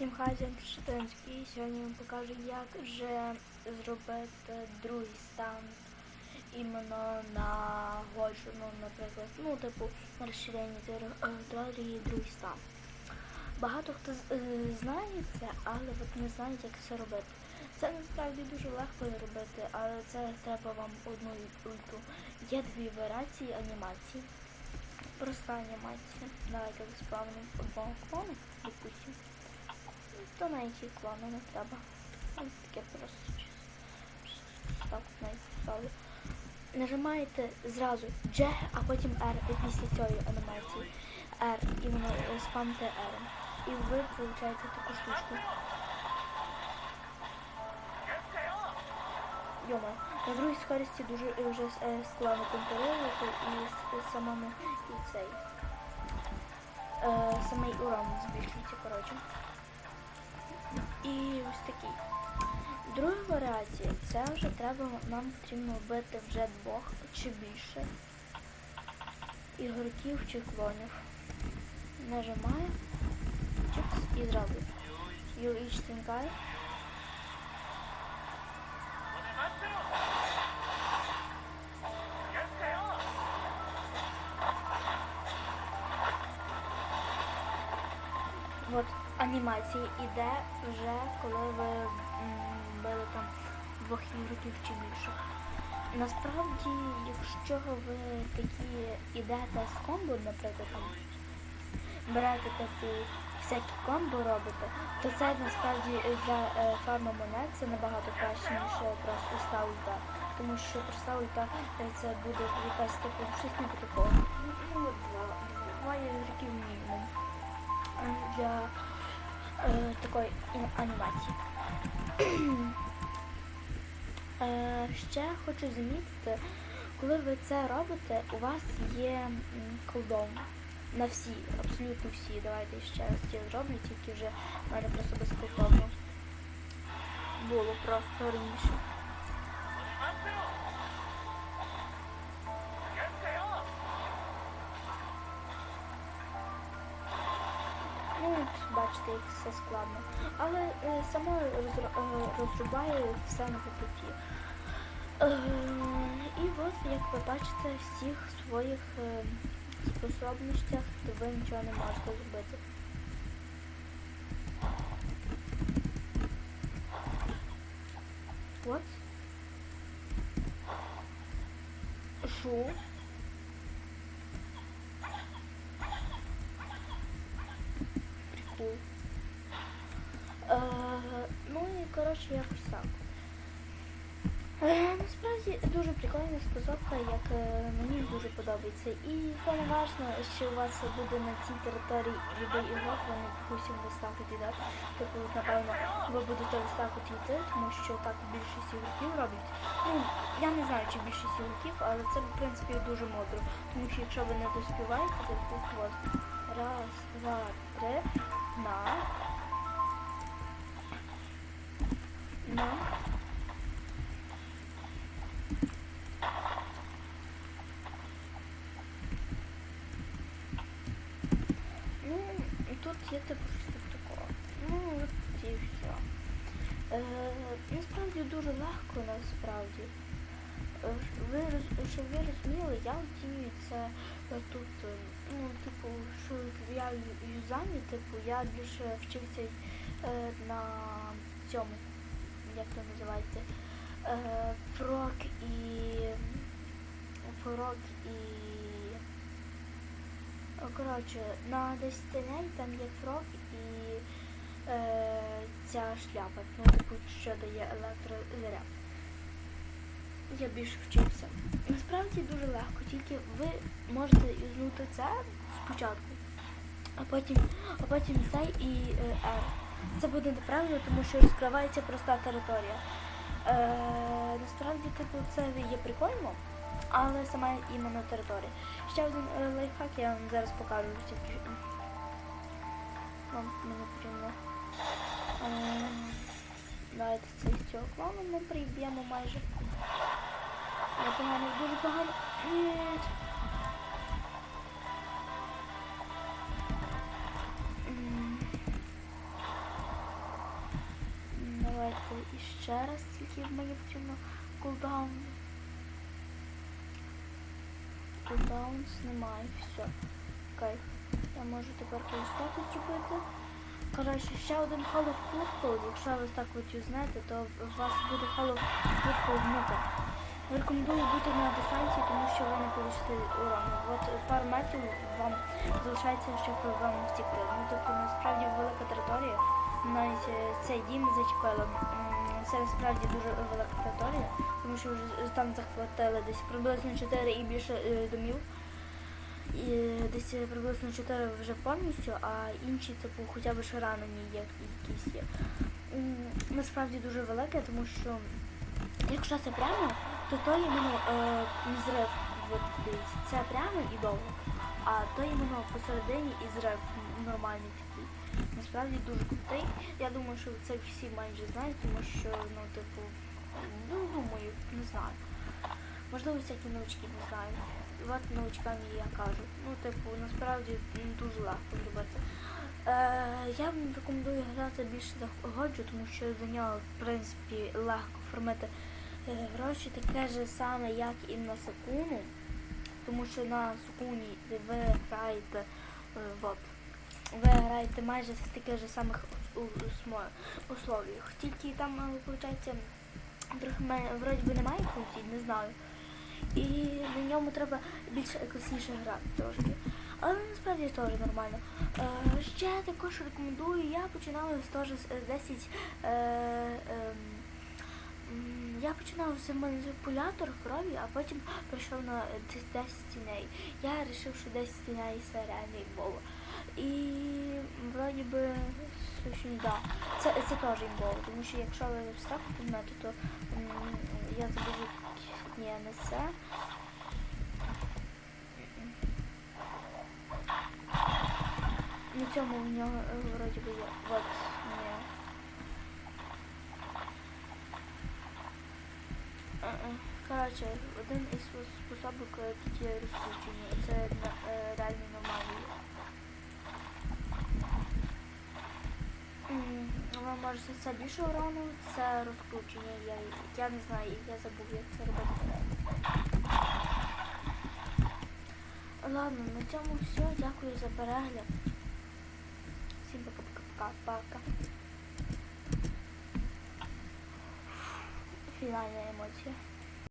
Всім хазям Шатинський. Сьогодні я вам покажу, як вже зробити другий стан іменно на Гольшу, наприклад, ну, типу, на розширенні території другий стан. Багато хто е, знає це, але от не знають, як це робити. Це насправді дуже легко зробити, але це треба вам одну ульту. Є дві варіації анімації. Проста анімація. Давайте заспавнимо одного клону, допустимо. То навіть і не треба. Ну, таке просто так навіть. Нажимаєте зразу G, а потім R після цієї анімації. R, іменно е, спамте R. І ви получаєте таку штучку. Йома, на другій скорості дуже е, вже е, складно контролювати і самому і цей. Самий урон збільшується. І ось такий. Друга варіація, це вже треба нам потрібно вбити вже двох чи більше ігроків чи клонів. Нажимаємо чикс і зразу. You each От анімація іде вже, коли ви м, били там двох ігроків чи більше. Насправді, якщо ви такі ідете з комбо, наприклад, там берете таку всякі комбо робите, то це насправді для е, фарма монет це набагато краще, ніж просто проста. Тому що проста ульта е, це буде якась типу щось не такого. Ну, два, два ігроків мінімум для е, такої анімації. Е, ще хочу замітити, коли ви це робите, у вас є м, колдон на всі, абсолютно всі. Давайте ще раз ці зроблю, тільки вже в мене просто безкоштовно було просто раніше. Бачите, як все складно. Але е, сама е, розрубає все на покритті. Е, і от, як ви бачите, всіх своїх способностях, то ви нічого не можете зробити. От. Шу. Прикол. Е, ну і коротше якось так. Е, насправді дуже прикольна способка, як е, мені дуже подобається. І саме важливо, що у вас буде на цій території любий ігрок, вони допустим виставити да? Типу, напевно, ви будете виставити йти, тому що так більшість ігроків роблять. Ну, я не знаю, чи більшість ігроків, але це в принципі дуже мудро. Тому що якщо ви не доспіваєте, то тут є типу щось такого. Ну, от і все. Е, насправді дуже легко, насправді. Е, Ви, щоб ви розуміли, я оцінюю це е, тут, е, ну, типу, що я юзані, типу, я більше вчився е, на цьому, як це називається, е, фрок і фрок і Коротше, на 10 дней там є фрок і е, ця шляпа, ну, типу, що дає електрозаряд. Я більше вчився. Насправді дуже легко, тільки ви можете юзнути це спочатку, а потім, а потім цей і е, R. Це буде неправильно, тому що розкривається проста територія. Е, насправді, типу, це є прикольно, але сама іменно територія. Ще один е, лайфхак я вам зараз покажу. Вам мені потрібно. Е, давайте цей цього клану ми приб'ємо майже. Я погано, дуже погано. Ні. М. і ще раз, тільки мені потрібно кулдаун. Кулдаун знімаю, все. Окей. Я можу тепер так от зробити. Коротше, ще один Hollow Purple, якщо ви так от юзнете, то у вас буде Hollow Purple внука. Рекомендую бути на дистанції, тому що ви не получите урону. От пару метрів вам залишається, щоб вам втікти. Ну, тобто, насправді велика територія. Навіть е, цей дім зачепило. Це насправді дуже велика територія, тому що вже там захватили десь приблизно 4 і більше е, домів. І десь приблизно 4 вже повністю, а інші, типу, хоча б ще ранені є якісь є. Насправді дуже велике, тому що якщо це прямо, то то іменно е, зрив, от це прямо і довго. А то іменно посередині і зрив нормальний. Насправді дуже крутий. Я думаю, що це всі майже знають, тому що, ну, типу, ну, думаю, не знаю. Можливо, всякі новички не знають. От новичкам я кажу. Ну, типу, насправді дуже легко зробити. Е, я вам рекомендую грати більше за годжу, тому що за нього, в принципі, легко формити е, гроші, таке ж саме, як і на Сакуну. Тому що на Сакуні ви граєте, е, от, ви граєте майже в таких же самих условіях. Тільки там, виходить, трохи вроді би немає функцій, не знаю. І на ньому треба більш класніше грати трошки. Але насправді теж нормально. Е, ще також рекомендую, я починала з теж з е, 10. Е, ем, я починав з маніпулятор крові, а потім прийшов на 10 стіней. Я вирішив, що 10 стіней це реальний. І вроді би да. Це, це теж імбово, тому що якщо ви в страху підмету, то я забуду ні, не це. На цьому в нього е, вроді би є. Вот, ні. Е-е. Коротше, один із способів, коли тут є розкручення. Це е, реально нормальний. Ви можете це більше урону, це розкручення. Я, я не знаю, я забув, як це робити. Ладно, на цьому все. Дякую за перегляд. Всім пока-пока-пока. Фінальна емоція.